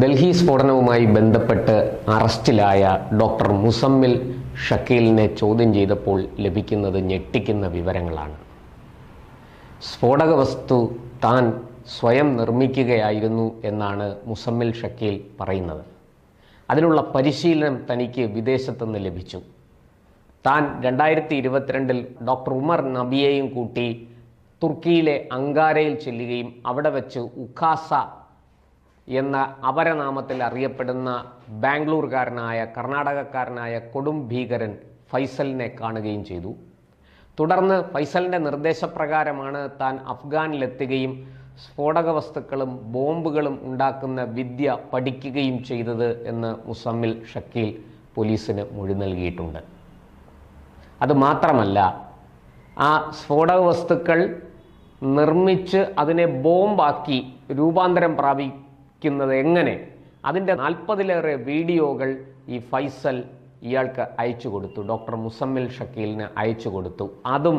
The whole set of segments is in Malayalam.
ഡൽഹി സ്ഫോടനവുമായി ബന്ധപ്പെട്ട് അറസ്റ്റിലായ ഡോക്ടർ മുസമ്മിൽ ഷക്കീലിനെ ചോദ്യം ചെയ്തപ്പോൾ ലഭിക്കുന്നത് ഞെട്ടിക്കുന്ന വിവരങ്ങളാണ്. സ്ഫോടക വസ്തു താൻ സ്വയം നിർമ്മിക്കുകയായിരുന്നു എന്നാണ് മുസമ്മിൽ ഷക്കീൽ പറയുന്നത്. അതിനുള്ള പരിശീലനം തനിക്ക് വിദേശത്തുനിന്ന് ലഭിച്ചു. താൻ രണ്ടായിരത്തി ഇരുപത്തിരണ്ടിൽ ഡോക്ടർ ഉമർ നബിയെയും കൂട്ടി തുർക്കിയിലെ അങ്കാരയിൽ ചെല്ലുകയും അവിടെ വെച്ച് ഉഖാസ എന്ന അപരനാമത്തിൽ അറിയപ്പെടുന്ന ബാംഗ്ലൂർകാരനായ കർണാടകക്കാരനായ കൊടും ഭീകരൻ ഫൈസലിനെ കാണുകയും ചെയ്തു. തുടർന്ന് ഫൈസലിന്റെ നിർദ്ദേശപ്രകാരമാണ് താൻ അഫ്ഗാനിലെത്തുകയും സ്ഫോടക വസ്തുക്കളും ബോംബുകളും ഉണ്ടാക്കുന്ന വിദ്യ പഠിക്കുകയും ചെയ്തത് എന്ന് മുസമ്മിൽ ഷക്കീൽ പോലീസിന് മൊഴി നൽകിയിട്ടുണ്ട്. അതുമാത്രമല്ല ആ സ്ഫോടക വസ്തുക്കൾ നിർമ്മിച്ച് അതിനെ ബോംബാക്കി രൂപാന്തരം പ്രാപിക്കുന്നത് എങ്ങനെ? അതിന്റെ നാൽപ്പതിലേറെ വീഡിയോകൾ ഈ ഫൈസൽ ഇയാൾക്ക് അയച്ചു കൊടുത്തു. ഡോക്ടർ മുസമ്മിൽ ഷക്കീലിന് അയച്ചു കൊടുത്തു. അതും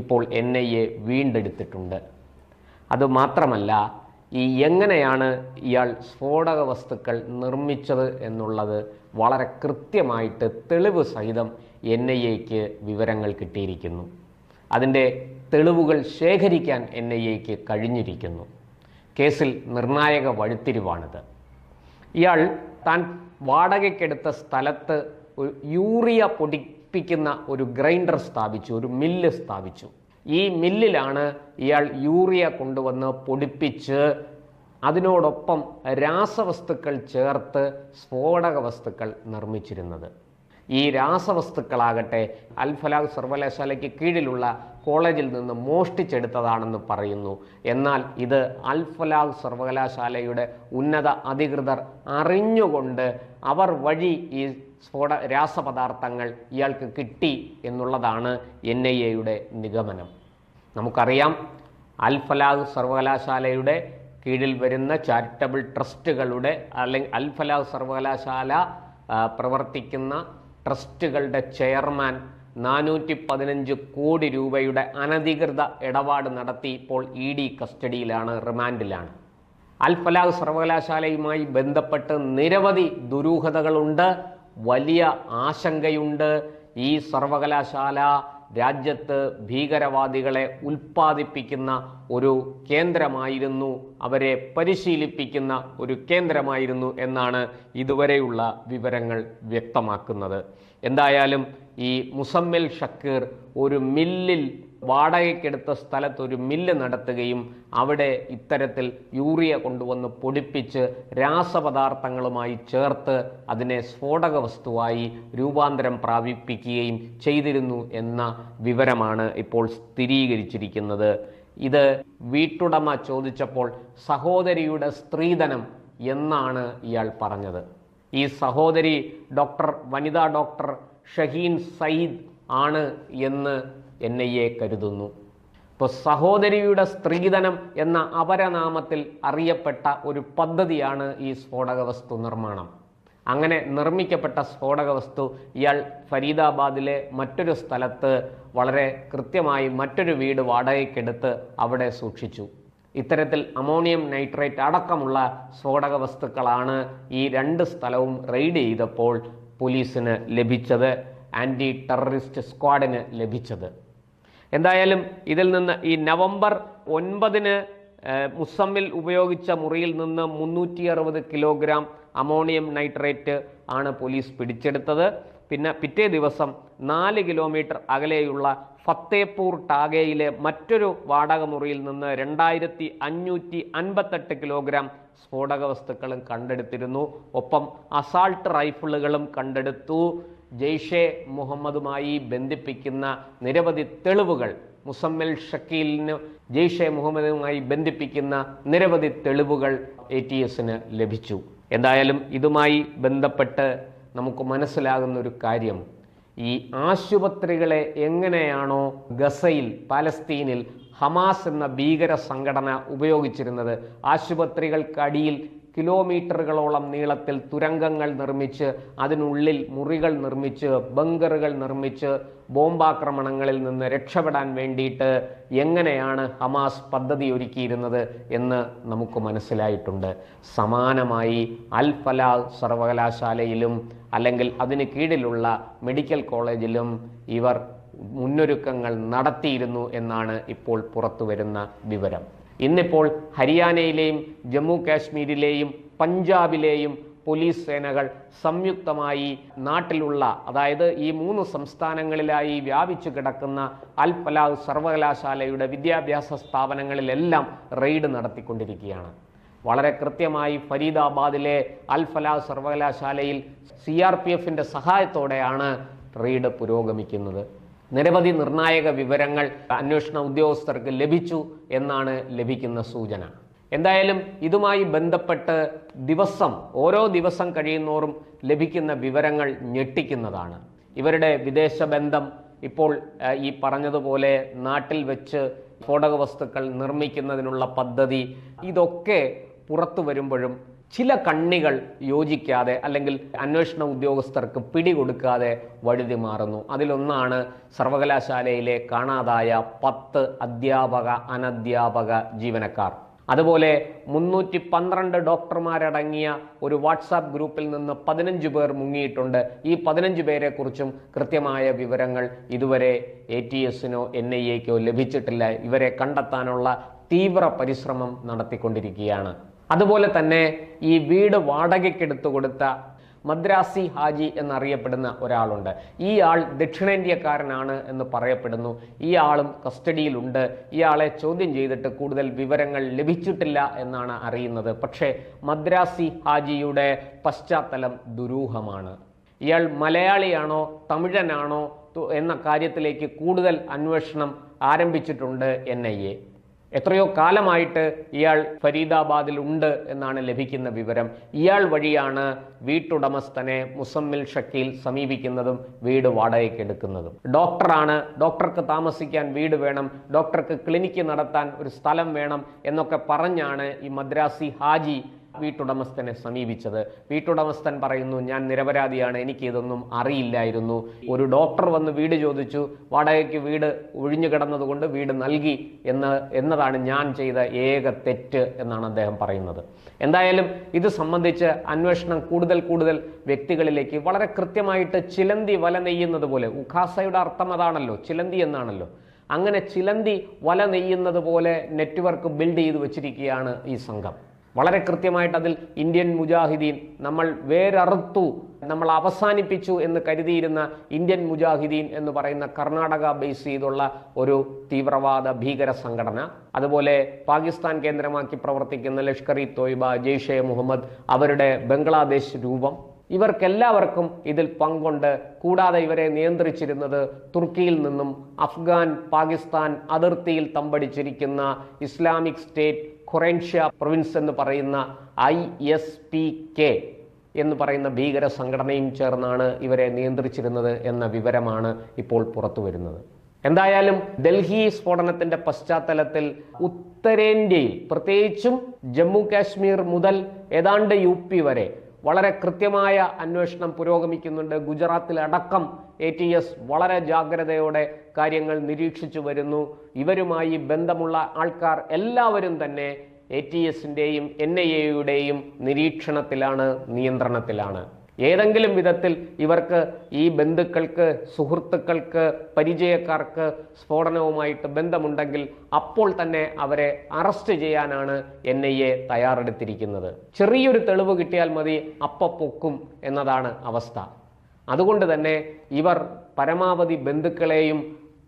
ഇപ്പോൾ എൻ ഐ എ വീണ്ടെടുത്തിട്ടുണ്ട്. അതുമാത്രമല്ല ഈ എങ്ങനെയാണ് ഇയാൾ സ്ഫോടക വസ്തുക്കൾ നിർമ്മിച്ചത് എന്നുള്ളത് വളരെ കൃത്യമായിട്ട് തെളിവ് സഹിതം എൻ ഐ എക്ക് വിവരങ്ങൾ കിട്ടിയിരിക്കുന്നു. അതിന്റെ തെളിവുകൾ ശേഖരിക്കാൻ എൻ ഐ എക്ക് കഴിഞ്ഞിരിക്കുന്നു. കേസിൽ നിർണായക വഴിത്തിരിവാണിത്. ഇയാൾ താൻ വാടകയ്ക്കെടുത്ത സ്ഥലത്ത് ഒരു യൂറിയ പൊടിപ്പിക്കുന്ന ഒരു ഗ്രൈൻഡർ സ്ഥാപിച്ചു ഒരു മില്ല് സ്ഥാപിച്ചു. ഈ മില്ലിലാണ് ഇയാൾ യൂറിയ കൊണ്ടുവന്ന് പൊടിപ്പിച്ച് അതിനോടൊപ്പം രാസവസ്തുക്കൾ ചേർത്ത് സ്ഫോടക വസ്തുക്കൾ നിർമ്മിച്ചിരുന്നത്. ഈ രാസവസ്തുക്കളാകട്ടെ അൽഫലാഖ് സർവകലാശാലയ്ക്ക് കീഴിലുള്ള കോളേജിൽ നിന്ന് മോഷ്ടിച്ചെടുത്തതാണെന്ന് പറയുന്നു. എന്നാൽ ഇത് അൽഫലാഹ് സർവകലാശാലയുടെ ഉന്നത അധികൃതർ അറിഞ്ഞുകൊണ്ട് അവർ വഴി ഈ സ്ഫോട രാസപദാർത്ഥങ്ങൾ ഇയാൾക്ക് കിട്ടി എന്നുള്ളതാണ് എൻ ഐ എയുടെ നിഗമനം. നമുക്കറിയാം അൽഫലാഹ് സർവകലാശാലയുടെ കീഴിൽ വരുന്ന ചാരിറ്റബിൾ ട്രസ്റ്റുകളുടെ അല്ലെങ്കിൽ അൽഫലാഹ് സർവകലാശാല പ്രവർത്തിക്കുന്ന ട്രസ്റ്റുകളുടെ ചെയർമാൻ നാനൂറ്റി പതിനഞ്ച് കോടി രൂപയുടെ അനധികൃത ഇടപാട് നടത്തി ഇപ്പോൾ ഇ ഡി കസ്റ്റഡിയിലാണ് റിമാൻഡിലാണ്. അൽഫലാഹ് സർവകലാശാലയുമായി ബന്ധപ്പെട്ട് നിരവധി ദുരൂഹതകളുണ്ട് വലിയ ആശങ്കയുണ്ട്. ഈ സർവകലാശാല രാജ്യത്ത് ഭീകരവാദികളെ ഉൽപ്പാദിപ്പിക്കുന്ന ഒരു കേന്ദ്രമായിരുന്നു അവരെ പരിശീലിപ്പിക്കുന്ന ഒരു കേന്ദ്രമായിരുന്നു എന്നാണ് ഇതുവരെയുള്ള വിവരങ്ങൾ വ്യക്തമാക്കുന്നത്. എന്തായാലും ഈ മുസമ്മിൽ ഷക്കീർ ഒരു മില്ലിൽ വാടകയ്ക്കെടുത്ത സ്ഥലത്ത് ഒരു മില്ല് നടത്തുകയും അവിടെ ഇത്തരത്തിൽ യൂറിയ കൊണ്ടുവന്ന് പൊടിപ്പിച്ച് രാസപദാർത്ഥങ്ങളുമായി ചേർത്ത് അതിനെ സ്ഫോടക വസ്തുവായി രൂപാന്തരം പ്രാപിപ്പിക്കുകയും ചെയ്തിരുന്നു എന്ന വിവരമാണ് ഇപ്പോൾ സ്ഥിരീകരിച്ചിരിക്കുന്നത്. ഇത് വീട്ടുടമ ചോദിച്ചപ്പോൾ സഹോദരിയുടെ സ്ത്രീധനം എന്നാണ് ഇയാൾ പറഞ്ഞത്. ഈ സഹോദരി ഡോക്ടർ വനിതാ ഡോക്ടർ ഷഹീൻ സയ്യിദ് ആണ് എന്ന് എൻ ഐ എ കരുതുന്നു. ഇപ്പോൾ സഹോദരിയുടെ സ്ത്രീധനം എന്ന അപരനാമത്തിൽ അറിയപ്പെട്ട ഒരു പദ്ധതിയാണ് ഈ സ്ഫോടക വസ്തു നിർമ്മാണം. അങ്ങനെ നിർമ്മിക്കപ്പെട്ട സ്ഫോടക വസ്തു ഇയാൾ ഫരീദാബാദിലെ മറ്റൊരു സ്ഥലത്ത് വളരെ കൃത്യമായി മറ്റൊരു വീട് വാടകയ്ക്കെടുത്ത് അവിടെ സൂക്ഷിച്ചു. ഇത്തരത്തിൽ അമോണിയം നൈട്രേറ്റ് അടക്കമുള്ള സ്ഫോടക വസ്തുക്കളാണ് ഈ രണ്ട് സ്ഥലവും റെയ്ഡ് ചെയ്തപ്പോൾ പോലീസിന് ലഭിച്ചത് ആന്റി ടെററിസ്റ്റ് സ്ക്വാഡിന് ലഭിച്ചത്. എന്തായാലും ഇതിൽ നിന്ന് ഈ നവംബർ ഒൻപതിന് മുസമ്മിൽ ഉപയോഗിച്ച മുറിയിൽ നിന്ന് മുന്നൂറ്റി അറുപത് കിലോഗ്രാം അമോണിയം നൈട്രേറ്റ് ആണ് പോലീസ് പിടിച്ചെടുത്തത്. പിന്നെ പിറ്റേ ദിവസം നാല് കിലോമീറ്റർ അകലെയുള്ള ഫത്തേപൂർ ടാഗയിലെ മറ്റൊരു വാടക മുറിയിൽ നിന്ന് രണ്ടായിരത്തി അഞ്ഞൂറ്റി അൻപത്തെട്ട് കിലോഗ്രാം സ്ഫോടക വസ്തുക്കളും കണ്ടെടുത്തിരുന്നു. ഒപ്പം അസാൾട്ട് റൈഫിളുകളും കണ്ടെടുത്തു. ജെയ്ഷെ മുഹമ്മദുമായി ബന്ധിപ്പിക്കുന്ന നിരവധി തെളിവുകൾ. മുസമ്മിൽ ഷക്കീലിന് ജെയ്ഷെ മുഹമ്മദുമായി ബന്ധിപ്പിക്കുന്ന നിരവധി തെളിവുകൾ എ ലഭിച്ചു. എന്തായാലും ഇതുമായി ബന്ധപ്പെട്ട് നമുക്ക് മനസ്സിലാകുന്ന ഒരു കാര്യം. ഈ ആശുപത്രികളെ എങ്ങനെയാണോ ഗസയിൽ പാലസ്തീനിൽ ഹമാസ് എന്ന ഭീകര സംഘടന ഉപയോഗിച്ചിരുന്നത് ആശുപത്രികൾക്കടിയിൽ കിലോമീറ്ററുകളോളം നീളത്തിൽ തുരങ്കങ്ങൾ നിർമ്മിച്ച് അതിനുള്ളിൽ മുറികൾ നിർമ്മിച്ച് ബങ്കറുകൾ നിർമ്മിച്ച് ബോംബാക്രമണങ്ങളിൽ നിന്ന് രക്ഷപ്പെടാൻ വേണ്ടിയിട്ട് എങ്ങനെയാണ് ഹമാസ് പദ്ധതി ഒരുക്കിയിരുന്നത് എന്ന് നമുക്ക് മനസ്സിലായിട്ടുണ്ട്. സമാനമായി അൽ ഫലാഹ് സർവകലാശാലയിലും അല്ലെങ്കിൽ അതിന് കീഴിലുള്ള മെഡിക്കൽ കോളേജിലും ഇവർ മുന്നൊരുക്കങ്ങൾ നടത്തിയിരുന്നു എന്നാണ് ഇപ്പോൾ പുറത്തു വരുന്ന വിവരം. ഇന്നിപ്പോൾ ഹരിയാനയിലെയും ജമ്മു കാശ്മീരിലെയും പഞ്ചാബിലെയും പോലീസ് സേനകൾ സംയുക്തമായി നാട്ടിലുള്ള അതായത് ഈ മൂന്ന് സംസ്ഥാനങ്ങളിലായി വ്യാപിച്ചു കിടക്കുന്ന അൽ സർവകലാശാലയുടെ വിദ്യാഭ്യാസ സ്ഥാപനങ്ങളിലെല്ലാം റെയ്ഡ് നടത്തിക്കൊണ്ടിരിക്കുകയാണ്. വളരെ കൃത്യമായി ഫരീദാബാദിലെ അൽഫലാ സർവകലാശാലയിൽ സി ആർ പി എഫിന്റെ സഹായത്തോടെയാണ് റെയ്ഡ് പുരോഗമിക്കുന്നത്. നിരവധി നിർണായക വിവരങ്ങൾ അന്വേഷണ ഉദ്യോഗസ്ഥർക്ക് ലഭിച്ചു എന്നാണ് ലഭിക്കുന്ന സൂചന. എന്തായാലും ഇതുമായി ബന്ധപ്പെട്ട് ദിവസം ഓരോ ദിവസം കഴിയുന്നോറും ലഭിക്കുന്ന വിവരങ്ങൾ ഞെട്ടിക്കുന്നതാണ്. ഇവരുടെ വിദേശ ബന്ധം ഇപ്പോൾ ഈ പറഞ്ഞതുപോലെ നാട്ടിൽ വെച്ച് സ്ഫോടക വസ്തുക്കൾ നിർമ്മിക്കുന്നതിനുള്ള പദ്ധതി ഇതൊക്കെ പുറത്തു വരുമ്പോഴും ചില കണ്ണികൾ യോജിക്കാതെ അല്ലെങ്കിൽ അന്വേഷണ ഉദ്യോഗസ്ഥർക്ക് പിടികൊടുക്കാതെ വഴുതി മാറുന്നു. അതിലൊന്നാണ് സർവകലാശാലയിലെ കാണാതായ പത്ത് അധ്യാപക അനധ്യാപക ജീവനക്കാർ. അതുപോലെ മുന്നൂറ്റി പന്ത്രണ്ട് ഡോക്ടർമാരടങ്ങിയ ഒരു വാട്സാപ്പ് ഗ്രൂപ്പിൽ നിന്ന് പതിനഞ്ച് പേർ മുങ്ങിയിട്ടുണ്ട്. ഈ പതിനഞ്ച് പേരെക്കുറിച്ചും കൃത്യമായ വിവരങ്ങൾ ഇതുവരെ എ ടി എസിനോ എൻ ഐ എക്കോ ലഭിച്ചിട്ടില്ല. ഇവരെ കണ്ടെത്താനുള്ള തീവ്ര പരിശ്രമം നടത്തിക്കൊണ്ടിരിക്കുകയാണ്. അതുപോലെ തന്നെ ഈ വീട് വാടകയ്ക്കെടുത്തു കൊടുത്ത മദ്രാസി ഹാജി എന്നറിയപ്പെടുന്ന ഒരാളുണ്ട്. ഈ ആൾ ദക്ഷിണേന്ത്യക്കാരനാണ് എന്ന് പറയപ്പെടുന്നു. ഈ ആളും കസ്റ്റഡിയിലുണ്ട്. ഇയാളെ ചോദ്യം ചെയ്തിട്ട് കൂടുതൽ വിവരങ്ങൾ ലഭിച്ചിട്ടില്ല എന്നാണ് അറിയുന്നത്. പക്ഷേ മദ്രാസി ഹാജിയുടെ പശ്ചാത്തലം ദുരൂഹമാണ്. ഇയാൾ മലയാളിയാണോ തമിഴനാണോ എന്ന കാര്യത്തിലേക്ക് കൂടുതൽ അന്വേഷണം ആരംഭിച്ചിട്ടുണ്ട് എൻ എത്രയോ കാലമായിട്ട് ഇയാൾ ഫരീദാബാദിൽ ഉണ്ട് എന്നാണ് ലഭിക്കുന്ന വിവരം. ഇയാൾ വഴിയാണ് വീട്ടുടമസ്ഥനെ മുസമ്മിൽ ഷക്കീൽ സമീപിക്കുന്നതും വീട് വാടകയ്ക്കെടുക്കുന്നതും ഡോക്ടറാണ് ഡോക്ടർക്ക് താമസിക്കാൻ വീട് വേണം ഡോക്ടർക്ക് ക്ലിനിക്ക് നടത്താൻ ഒരു സ്ഥലം വേണം എന്നൊക്കെ പറഞ്ഞാണ് ഈ മദ്രാസി ഹാജി വീട്ടുടമസ്ഥനെ സമീപിച്ചത്. വീട്ടുടമസ്ഥൻ പറയുന്നു ഞാൻ നിരപരാധിയാണ് എനിക്ക് ഇതൊന്നും അറിയില്ലായിരുന്നു. ഒരു ഡോക്ടർ വന്ന് വീട് ചോദിച്ചു വാടകയ്ക്ക് വീട് ഒഴിഞ്ഞു കിടന്നതുകൊണ്ട് വീട് നൽകി എന്ന് എന്നതാണ് ഞാൻ ചെയ്ത ഏക തെറ്റ് എന്നാണ് അദ്ദേഹം പറയുന്നത്. എന്തായാലും ഇത് സംബന്ധിച്ച് അന്വേഷണം കൂടുതൽ കൂടുതൽ വ്യക്തികളിലേക്ക് വളരെ കൃത്യമായിട്ട് ചിലന്തി വല നെയ്യുന്നത് പോലെ ഉഖാസയുടെ അർത്ഥം അതാണല്ലോ ചിലന്തി എന്നാണല്ലോ. അങ്ങനെ ചിലന്തി വല നെയ്യുന്നത് പോലെ നെറ്റ്വർക്ക് ബിൽഡ് ചെയ്ത് വെച്ചിരിക്കുകയാണ് ഈ സംഘം. വളരെ കൃത്യമായിട്ട് അതിൽ ഇന്ത്യൻ മുജാഹിദീൻ നമ്മൾ വേരറുത്തു നമ്മൾ അവസാനിപ്പിച്ചു എന്ന് കരുതിയിരുന്ന ഇന്ത്യൻ മുജാഹിദീൻ എന്ന് പറയുന്ന കർണാടക ബേസ് ചെയ്തുള്ള ഒരു തീവ്രവാദ ഭീകര സംഘടന. അതുപോലെ പാകിസ്ഥാൻ കേന്ദ്രമാക്കി പ്രവർത്തിക്കുന്ന ലഷ്കർ ഇ തോയ്ബ ജെയ്ഷെ മുഹമ്മദ് അവരുടെ ബംഗ്ലാദേശ് രൂപം. ഇവർക്കെല്ലാവർക്കും ഇതിൽ പങ്കുണ്ട്. കൂടാതെ ഇവരെ നിയന്ത്രിച്ചിരുന്നത് തുർക്കിയിൽ നിന്നും അഫ്ഗാൻ പാകിസ്ഥാൻ അതിർത്തിയിൽ തമ്പടിച്ചിരിക്കുന്ന ഇസ്ലാമിക് സ്റ്റേറ്റ് ഖൊറേൻഷ്യ പ്രൊവിൻസ് എന്ന് പറയുന്ന ഐ എസ് പി കെ എന്ന് പറയുന്ന ഭീകര സംഘടനയും ചേർന്നാണ് ഇവരെ നിയന്ത്രിച്ചിരുന്നത് എന്ന വിവരമാണ് ഇപ്പോൾ പുറത്തു വരുന്നത്. എന്തായാലും ഡൽഹി സ്ഫോടനത്തിന്റെ പശ്ചാത്തലത്തിൽ ഉത്തരേന്ത്യയിൽ പ്രത്യേകിച്ചും ജമ്മു കാശ്മീർ മുതൽ ഏതാണ്ട് യു വരെ വളരെ കൃത്യമായ അന്വേഷണം പുരോഗമിക്കുന്നുണ്ട്. ഗുജറാത്തിലടക്കം എ ടി എസ് വളരെ ജാഗ്രതയോടെ കാര്യങ്ങൾ നിരീക്ഷിച്ചു വരുന്നു. ഇവരുമായി ബന്ധമുള്ള ആൾക്കാർ എല്ലാവരും തന്നെ എ ടി എസിന്റെയും എൻ ഐ എയുടെയും നിരീക്ഷണത്തിലാണ് നിയന്ത്രണത്തിലാണ്. ഏതെങ്കിലും വിധത്തിൽ ഇവർക്ക് ഈ ബന്ധുക്കൾക്ക് സുഹൃത്തുക്കൾക്ക് പരിചയക്കാർക്ക് സ്ഫോടനവുമായിട്ട് ബന്ധമുണ്ടെങ്കിൽ അപ്പോൾ തന്നെ അവരെ അറസ്റ്റ് ചെയ്യാനാണ് എൻ ഐ എ തയ്യാറെടുത്തിരിക്കുന്നത്. ചെറിയൊരു തെളിവ് കിട്ടിയാൽ മതി അപ്പ പൊക്കും എന്നതാണ് അവസ്ഥ. അതുകൊണ്ട് തന്നെ ഇവർ പരമാവധി ബന്ധുക്കളെയും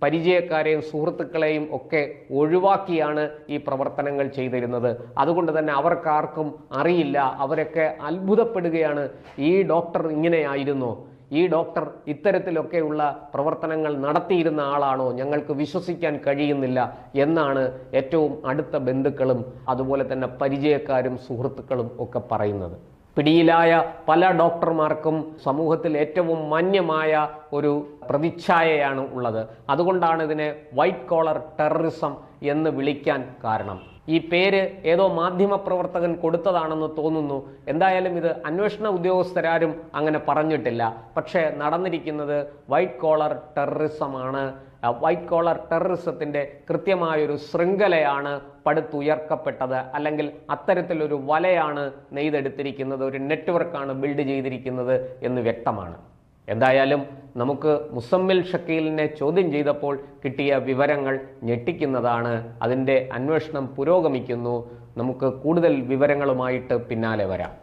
പരിചയക്കാരെയും സുഹൃത്തുക്കളെയും ഒക്കെ ഒഴിവാക്കിയാണ് ഈ പ്രവർത്തനങ്ങൾ ചെയ്തിരുന്നത്. അതുകൊണ്ട് തന്നെ അവർക്കാർക്കും അറിയില്ല. അവരൊക്കെ അത്ഭുതപ്പെടുകയാണ്. ഈ ഡോക്ടർ ഇങ്ങനെയായിരുന്നോ. ഈ ഡോക്ടർ ഇത്തരത്തിലൊക്കെയുള്ള പ്രവർത്തനങ്ങൾ നടത്തിയിരുന്ന ആളാണോ? ഞങ്ങൾക്ക് വിശ്വസിക്കാൻ കഴിയുന്നില്ല എന്നാണ് ഏറ്റവും അടുത്ത ബന്ധുക്കളും അതുപോലെ തന്നെ പരിചയക്കാരും സുഹൃത്തുക്കളും ഒക്കെ പറയുന്നത്. പിടിയിലായ പല ഡോക്ടർമാർക്കും സമൂഹത്തിൽ ഏറ്റവും മാന്യമായ ഒരു പ്രതിച്ഛായയാണ് ഉള്ളത്. അതുകൊണ്ടാണ് ഇതിനെ വൈറ്റ് കോളർ ടെററിസം എന്ന് വിളിക്കാൻ കാരണം. ഈ പേര് ഏതോ മാധ്യമപ്രവർത്തകൻ കൊടുത്തതാണെന്ന് തോന്നുന്നു. എന്തായാലും ഇത് അന്വേഷണ ഉദ്യോഗസ്ഥരാരും അങ്ങനെ പറഞ്ഞിട്ടില്ല. പക്ഷേ നടന്നിരിക്കുന്നത് വൈറ്റ് കോളർ ടെററിസമാണ് വൈറ്റ് കോളർ ടെററിസത്തിന്റെ കൃത്യമായൊരു ശൃംഖലയാണ് പടുത്തുയർക്കപ്പെട്ടത്. അല്ലെങ്കിൽ അത്തരത്തിലൊരു വലയാണ് നെയ്തെടുത്തിരിക്കുന്നത്. ഒരു നെറ്റ്വർക്കാണ് ബിൽഡ് ചെയ്തിരിക്കുന്നത് എന്ന് വ്യക്തമാണ്. എന്തായാലും നമുക്ക് മുസമ്മിൽ ഷക്കീലിനെ ചോദ്യം ചെയ്തപ്പോൾ കിട്ടിയ വിവരങ്ങൾ ഞെട്ടിക്കുന്നതാണ്. അതിന്റെ അന്വേഷണം പുരോഗമിക്കുന്നു. നമുക്ക് കൂടുതൽ വിവരങ്ങളുമായിട്ട് പിന്നാലെ വരാം.